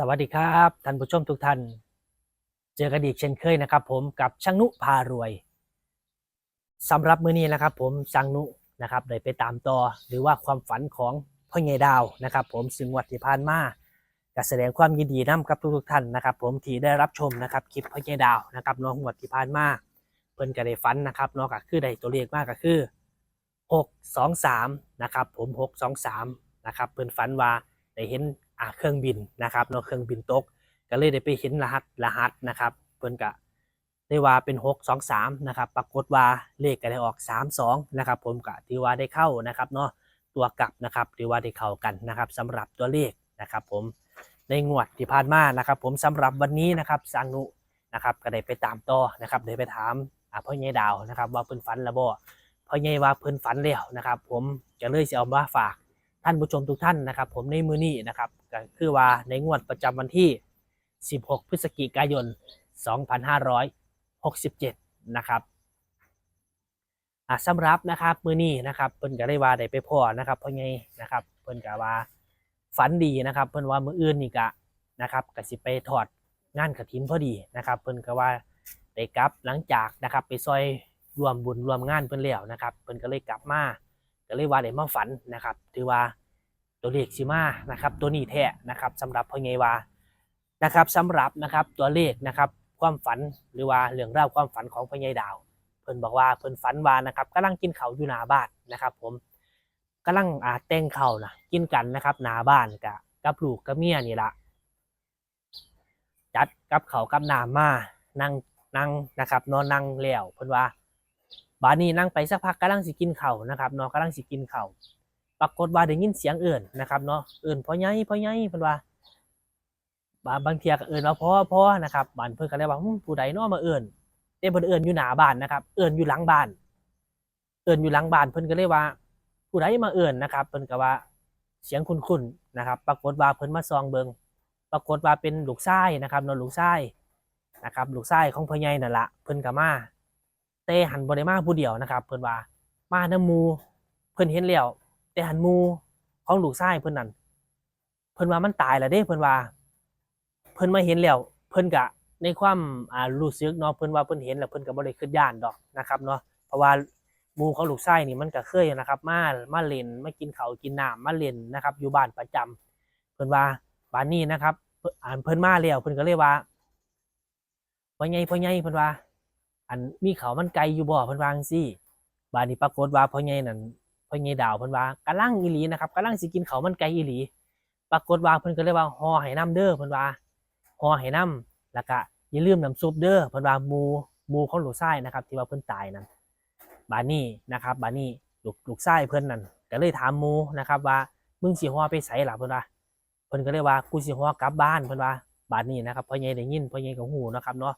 สวัสดีครับท่านผู้ชมทุกท่าน เจอกันอีกเช่นเคยนะครับ ผมกับช่างนุพารวยสำหรับมื้อนี้นะครับ ผมช่างนุนะครับได้ไปตามต่อหรือว่าความฝันของพ่อใหญ่ดาวนะครับ ผมซึ่งวัดที่ผ่านมาก็แสดงความยินดีนํกับทุกๆท่านนะครับ ผมที่ได้รับชมนะครับคลิปพ่อใหญ่ดาวนะครับน้องงวดที่ผ่านมาเพิ่นก็ได้ฝันนะครับเนาะก็คือได้ตัวเลขมากก็คือ 6 2 3นะครับผม6 2 3นะครับเพิ่นฝันว่าได้เห็น อ่าเครื่องบินนะครับเนาะเครื่องบินตก ก็เลยได้ไปเห็นรหัสรหัสนะครับเพิ่นก็ได้ว่าเป็น 6 2 3นะครับปรากฏว่าเลขก็ได้ออก 3 2นะครับผมก็ถือว่าได้เข้านะครับเนาะตัวกลับนะครับถือว่าได้เข้ากันนะครับสำหรับตัวเลขนะครับ ผมในงวดที่ผ่านมานะครับ ผมสำหรับวันนี้นะครับสังนุนะครับก็ได้ไปตามต่อนะครับได้ไปถามอ่าพ่อใหญ่ดาวนะครับ ว่าเพิ่นฝันแล้วบ่พ่อใหญ่ว่าเพิ่นฝันแล้วนะครับ ผมจะเลยสิเอามาฝาก ท่านผู้ชมทุกท่านนะครับ ผมในมือนี้นะครับก็คือว่าในงวดประจำวันที่ 16 พฤศจิกายน 2567 นะครับอะสำหรับนะครับมือนี้นะครับเพิ่นก็ได้ว่าได้ไปพ่อนะครับเพราะไงนะครับเพิ่นก็ว่าฝันดีนะครับเพิ่นว่ามืออื่นนี่ก็นะครับก็สิไปถอดงานกฐินพอดีนะครับเพิ่นก็ว่าได้กลับหลังจากนะครับไปซอยรวมบุญรวมงานเพิ่นแล้วนะครับเพิ่นก็เลยกลับมาก็เลยว่าได้มาฝันนะครับ ถือว่า ตัวเลขสิมานะครับ ตัวนี้แท้นะครับสำหรับพ่อไงว่านะครับสำหรับนะครับตัวเลขนะครับความฝันหรือว่าเรื่องราวความฝันของพ่อใหญ่ดาว เพิ่นบอกว่าเพิ่นฝันว่านะครับกำลังกินเข้าอยู่หน้าบ้านนะครับ ผมกำลังอาแต่งข้านะกินกันนะครับหน้าบ้านกับกับลูกกับเมียนี่ละจัดกับเขากับน้ำมานั่งนั่งนะครับ นอนนั่งแล้วเพิ่นว่าบ้าดนี้นั่งไปสักพักกำลังสิกินเข้านะครับนาะกำลังสิกินเข้า ปรากฏว่าได้ยินเสียงเอื่นนะครับเนาะเอื่นพ่อใหญ่พ่อใหญ่เพิ่นว่าบางบางเทียก็เอิญว่าพ่อพ่อนะครับบ้านเพื่อนก็เลยว่าผู้ใดเนาะมาเอิญเต้เพิ่นเอิญอยู่หน้าบ้านนะครับ เอิญอยู่หลังบ้าน เอิญอยู่หลังบ้านเพิ่นก็เลยว่า ผู้ใดมาเอิญนนะครับเพิ่นก็ว่าเสียงคุ้นๆนะครับ ปรากฏว่าเพิ่นมาซองเบิงปรากฏว่าเป็นลูกชายนะครับเนอนลูกชายนะครับลูกชายของพ่อใหญ่นั่นละเพิ่นก็มาเต้หันบ่ได้มาผู้เดียวนะครับ เพิ่นว่ามาน้ำมูเพิ่นเห็นแล้ว แต่หันมูของลูกชายเพิ่นนั่นเพิ่นว่ามันตายแล้วเด้เพิ่นว่า เพิ่นมาเห็นแล้วเพิ่นกะในความอ่ารู้สึกเนาะเพิ่นว่าเพิ่นเห็นแล้วเพิ่นก็บ่ได้คิดย่านดอกนะครับเนาะเพราะว่ามูของลูกชายนี่มันก็เคยนะครับ มามาเล่นมากินข้าวกินน้ำมาเล่นนะครับ อยู่บ้านประจำเพิ่นว่าบ้านนี้นะครับเพิ่อ่านเพิ่นมาแล้วเพิ่นก็เลยว่าพ่อใหญ่พ่อใหญ่เพิ่นว่า อันมีเขามันไก่อยู่บ่เพิ่นว่าจังซี่บ้านนี้ปรากฏว่าพ่อใหญ่นั่น พ่อใหญ่ดาวเพิ่นว่ากำลังอีหลีนะครับกำลังสิกินเขามันไก่อีหลี ปรากฏว่าเพิ่นก็เลยว่าห่อให้น้ำเด้อเพิ่นว่าห่อให้น้ำแล้วก็อย่าลืมน้ำซุปเด้อเพิ่นว่าหมูหมูของลูกชายนะครับ ที่ว่าเพิ่นตายนั่นบานี่นะครับ บานี่ลูกลูกชายเพิ่นนั่นก็เลยถามหมูนะครับ ว่ามึงสิห่อไปไสล่ะเพิ่นว่าเพิ่นก็เลยว่ากูสิห่อกลับบ้านเพิ่นว่าบาดนี้นะครับพ่อใหญ่ได้ยินพ่อใหญ่ก็ฮู้นะครับเนาะ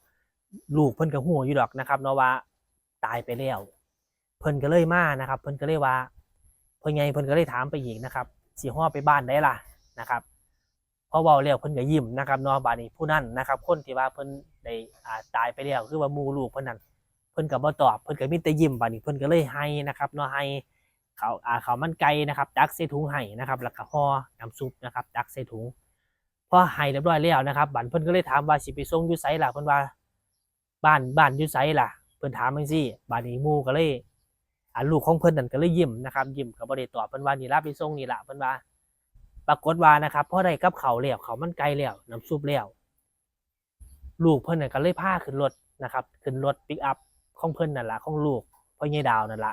ลูกเพิ่นก็ฮู้อยู่ดอกนะครับเนาะว่าตายไปแล้วเพิ่นก็เลยมานะครับ เพิ่นก็เลยว่า พ่อใหญ่เพิ่นก็เลยถามไปอีกนะครับสิห่อไปบ้านได้ล่ะนะครับพอเว้าแล้วเพิ่นก็ยิ้มนะครับนาะบานี้ผู้นั้นนะครับ คนที่ว่าเพิ่นได้อ่าตายไปแล้วคือว่ามูลูกเพิ่นนั่นเพิ่นก็บ่ตอบเพิ่นก็มีแต่ยิ้มบานี้เพิ่นก็เลยให้นะครับนาะให้เขาอ่าข้ามันไก่นะครับตักใส่ถุงให้นะครับแล้วก็ห่อน้ำซุปนะครับตักใส่ถุงพอให้เรียบร้อยแล้วนะครับบัดเพิ่นก็เลยถามว่าสิไปส่งอยู่ไสล่ะเพิ่นว่า บ้านบ้านอยู่ไสล่ะ เพิ่นถามจังซี่บาดนี้หมู่ก็เลย อ่าลูกของเพิ่นนั่นก็เลยยิ้มนะครับยิ้มก็บ่ได้ตอบเพิ่นว่านี่ล่ะไปส่งนี่ละเพิ่นว่า ปรากฏว่านะครับพอได้กับเขาแล้วเขามันไกลแล้วน้ำซุปแล้วลูกเพิ่นน่ะก็เลยพาขึ้นรถนะครับขึ้นรถปิกอัพของเพิ่นนั่นละของลูกพ่อใหญ่ดาวนั่นละ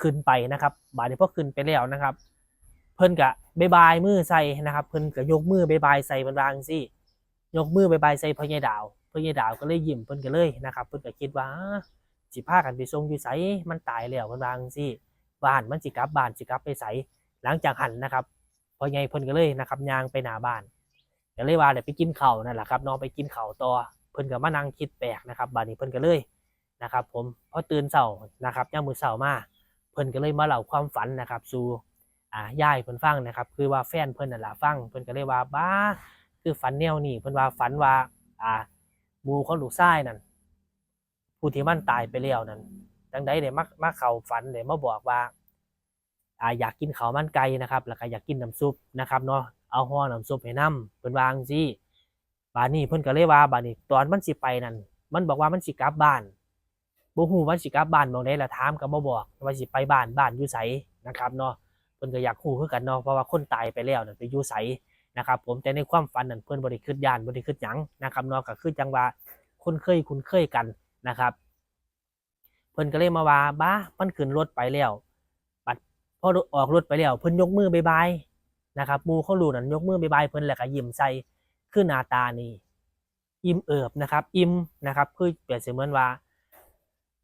ขึ้นไปนะครับบาดนี้พ่อขึ้นไปแล้วนะครับ เพิ่นก็บายบายมือใส่นะครับ เพิ่นก็ยกมือบายบายใส่บนรางสิยกมือบายบายใส่พ่อใหญ่ดาวพ่อใหญ่ดาวก็เลยยิ้มเพิ่นก็เลยนะครับ เพิ่นก็คิดว่า สิพากันไปส่งอยู่ไสมันตายแล้วบนรางสิบ้านมันสิกลับบ้านสิกลับไปไสหลังจากหันนะครับพอไงเพิ่นก็เลยนะครับยางไปหน้าบ้านก็เลยว่าเดี๋ยวไปกินข้านั่นแหละครับน้องไปกินข้าต่อเพิ่นก็มานั่งคิดแปลกนะครับบ้านนี้เพิ่นก็เลยนะครับ ผมพอตื่นเช้านะครับย่างมือเช้ามาเพิ่นก็เลยมาเล่าความฝันนะครับสู่อ่ายายเพิ่นฟังนะครับ คือว่าแฟนเพิ่นนั่นแหละฟังเพิ่นก็เลยว่าบ้าคือฝันแนวนี้เพิ่นว่าฝันว่าอ่ามูของลูกชายนั่น ผู้ที่มันตายไปแล้วนั่นจังใดได้มามาเข้าฝันได้มาบอกว่าอ่าอยากกินข้าวมันไก่นะครับ แล้วก็อยากกินน้ำซุปนะครับเนาะเอาห่อน้ำซุปให้น้ำเพิ่นวางซี่บานนี้เพิ่นก็เลยว่าบานนี้ตอนมันสิไปนั่นมันบอกว่ามันสิกลับบ้านบ่ฮู้ว่าสิกลับบ้านบ่ได้ละถามก็บ่บอกว่าสิไปบ้านบ้านอยู่ไสนะครับเนาะเพิ่นก็อยากฮู้คือกันเนาะเพราะว่าคนตายไปแล้วนั่นไปอยู่ไสนะครับผมแต่ในความฝันนั่นเพิ่นบ่ได้คิดย่านบ่ได้คิดหยังนะครับเนาะก็คือจังว่าคนเคยคุ้นเคยกัน นะครับ เพิ่นก็เลยมาว่าบ้ามันขึ้นรถไปแล้วบัดพอออกรถไปแล้วเพิ่นยกมือบายบายนะครับมูเขารู้นั่นยกมือบายบายเพิ่นแหล้วก็ยิ้มใส่คือหน้าตานี่อิ่มเอิบนะครับ อิ่มนะครับคือเปรียบเสมือนว่า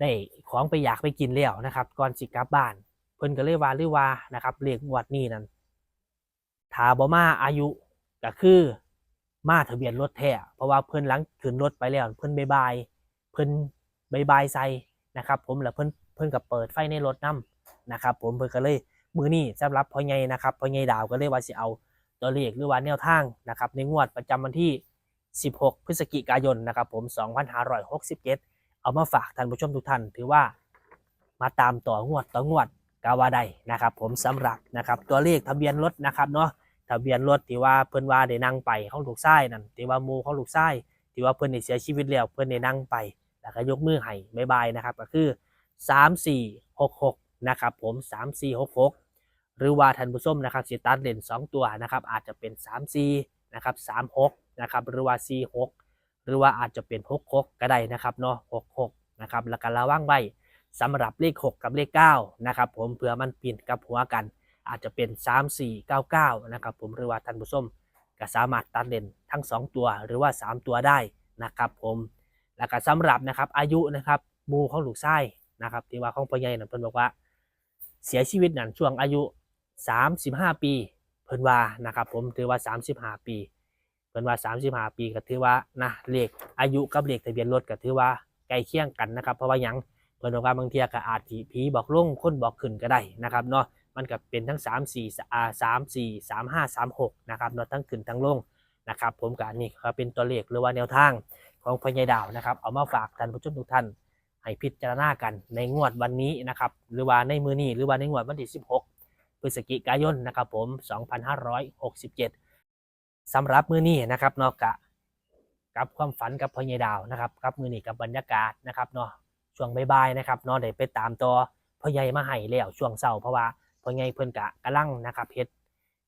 ได้ของไปอยากไปกินแล้วนะครับ ก่อนสิกลับบ้าน เพิ่นก็เลยว่าหรือว่านะครับเลขงวดนี้นั่นถาบ่มาอายุก็คือมาทะเบียนรถแท้เพราะว่าเพิ่นหลังขึ้นรถไปแล้วเพิ่นบายบาย เพิ่นบายบายใส่นะครับ ผมแล้วเพิ่นเพิ่นก็เปิดไฟในรถนํนะครับ ผมเพิ่นก็เลยมือนี้สำหรับพ่อใหญ่นะครับพ่อใหญ่ดาวก็เลยว่าสิเอาตัวเลขหรือว่าแนวทางนะครับ ในงวดประจำวันที่ 16 พฤศจิกายนนะครับ ผม 2567 เอามาฝากท่านผู้ชมทุกท่าน ถือว่ามาตามต่องวดต่องวดกาวาไดนะครับ ผมสำหรับนะครับตัวเลขทะเบียนรถนะครับเนาะทะเบียนรถที่ว่าเพิ่นว่าได้นั่งไปเขาลูกไส้นั่นที่ว่ามูเขาลูกไส้ที่ว่าเพิ่นได้เสียชีวิตแล้วเพิ่นได้นั่งไป แล้วก็ยกมือให้บายบายนะครับ ก็คือ 3466 นะครับผม 3466 หรือว่าท่านผู้ชมนะครับสิตัดเลน2 ตัวนะครับ อาจจะเป็น 34 นะครับ 36 นะครับ หรือว่า 46 หรือว่าอาจจะเป็น 6 6 ก็ได้นะครับเนาะ 66 นะครับ แล้วก็ระวังไว้สำหรับเลข 6 กับเลข 9 นะครับผม เผื่อมันปีนกับหัวกัน อาจจะเป็น 3 4 9 9 นะครับผม หรือว่าท่านผู้ชมก็สามารถตัดเลนทั้ง 2 ตัว หรือว่า 3 ตัวได้นะครับผม แล้วก็สำหรับนะครับอายุนะครับมูของลูกไส้นะครับที่ว่าของพ่อใหญ่นั่นเพิ่นบอกว่า เสียชีวิตนั่นช่วงอายุ 35 ปี เพิ่นว่านะครับผมถือว่า 35 ปี เพิ่นว่า 35 ปีก็ถือว่านะเลขอายุกับเลขทะเบียนรถก็ถือว่าใกล้เคียงกันนะครับ เพราะว่ายังเพิ่นบอกว่าบางเทียก็อาจผีบอกลงคนบอกขึ้นก็ได้นะครับเนาะมันก็เป็นทั้ง 3 4อ่า3 4 3 5 3 6นะครับเนาะทั้งขึ้นทั้งลงนะครับผมก็อันนี้ก็เป็นตัวเลขหรือว่าแนวทาง ของพญายดาวนะครับ เอามาฝากท่านผู้ชมทุกท่านให้พิจารณากันในงวดวันนี้นะครับ หรือว่าในมือนี้หรือว่าในงวดวันที่ 16 พฤศจิกายนนะครับผม 2567สำหรับมือนี้นะครับเนาะกะกับความฝันกับพ่อใหญ่ดาวนะครับกับมือนี้กับบรรยากาศนะครับเนาะช่วงบ่ายๆนะครับเนาะได้ไปตามตัวพ่อใหญ่มาให้แล้วช่วงเช้าเพราะว่าพ่อใหญ่เพิ่นกะกำลังนะครับเฮ็ด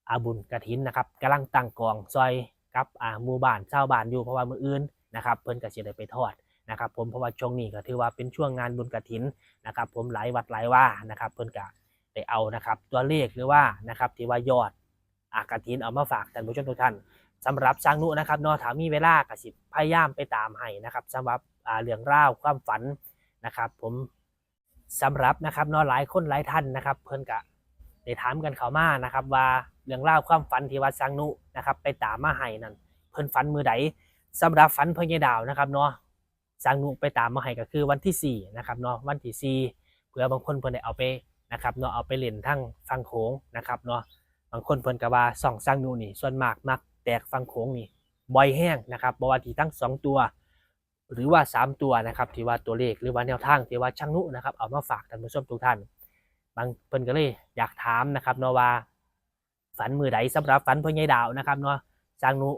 อาบุญกระถินนะครับกำลังตั้งกองซอยกับอ่าหมู่บ้านชาวบ้านอยู่เพราะว่ามืออื่น นะครับเพิ่นก็สิได้ไปทอดนะครับผมเพราะว่าช่วงนี้ก็ถือว่าเป็นช่วงงานบุญกระถินนะครับ ผมหลายวัดหลายว่านะครับ เพิ่นก็ได้เอานะครับ ตัวเลขหรือว่านะครับที่ว่ายอดอากระถินเอามาฝากท่านผู้ชมทุกท่านสำหรับสร้างนุนะครับนาะถ้ามีเวลาก็สิบพยายามไปตามให้นะครับสำหรับอาเรื่องราวความฝันนะครับ ผมสำหรับนะครับนาะหลายคนหลายท่านนะครับ เพิ่นก็ได้ถามกันเข้ามานะครับ ว่าเรื่องราวความฝันที่ว่าสร้างนุนะครับ ไปตามมาให้นั่นเพิ่นฝันมือใด สำหรับฝันพญาดาวนะครับเนาะสร้างนุไปตามมาให้ก็คือวันที่4นะครับเนาะวันที่4เผื่อบางคนเพิ่นได้เอาไปนะครับเนาะเอาไปเล่นทั้งฟังโขงนะครับเนาะบางคนเพิ่นก็ว่าส่องสร้างนุนี่ ส่วนมากมักแตกฟังโขงนี่บ่อยแห้งนะครับบ่ว่าที่ทั้ง 2 ตัว หรือว่า 3 ตัวนะครับที่ว่าตัวเลขหรือว่าแนวทางที่ว่าช่างนุนะครับเอามาฝากท่านผู้ชมทุกท่าน บางเพิ่นก็เลยอยากถามนะครับเนาะว่าฝันมือใดสำหรับฝันพ่อใหญ่ดาวนะครับเนาะสร้างนุ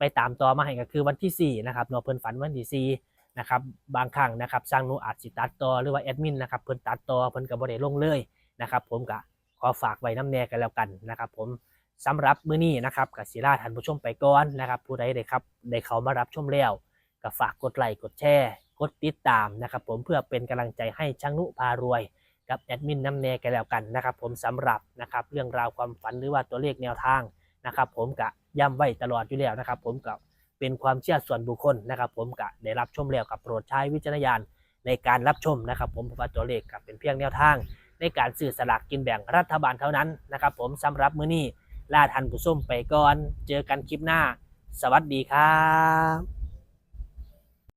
ไปตามต่อมาให้ก็คือวันที่4นะครับเนาะเพิ่นฝันวันที่4นะครับบางครั้งนะครับสร้างหนูอาจสิตัดต่อหรือว่าแอดมินนะครับเพิ่นตัดต่อเพิ่นก็บ่ได้ลงเลยนะครับผมก็ขอฝากไว้น้ำแน่กันแล้วกันนะครับผมสำหรับมื้อนี้นะครับก็สิลาท่านผู้ชมไปก่อนนะครับผู้ใดได้ครับได้เข้ามารับชมแล้วก็ฝากกดไลค์กดแชร์ กดติดตามนะครับผมเพื่อเป็นกำลังใจให้ช่างนุพารวย กับแอดมินน้ำแน่กันแล้วกันนะครับผมสำหรับนะครับเรื่องราวความฝันหรือว่าตัวเลขแนวทาง นะครับ ผมกะย้ำไว้ตลอดอยู่แล้วนะครับ ผมกับเป็นความเชื่อส่วนบุคคลนะครับ ผมกะได้รับชมแล้วกับโปรดใช้วิจารณญาณในการรับชมนะครับ ผมเพราะว่าตัวเลขกับเป็นเพียงแนวทาง ในการสื่อสลากกินแบ่งรัฐบาลเท่านั้นนะครับ ผมสำหรับมื้อนี้ลาทันผู้ส้มไปก่อน เจอกันคลิปหน้า สวัสดีครับ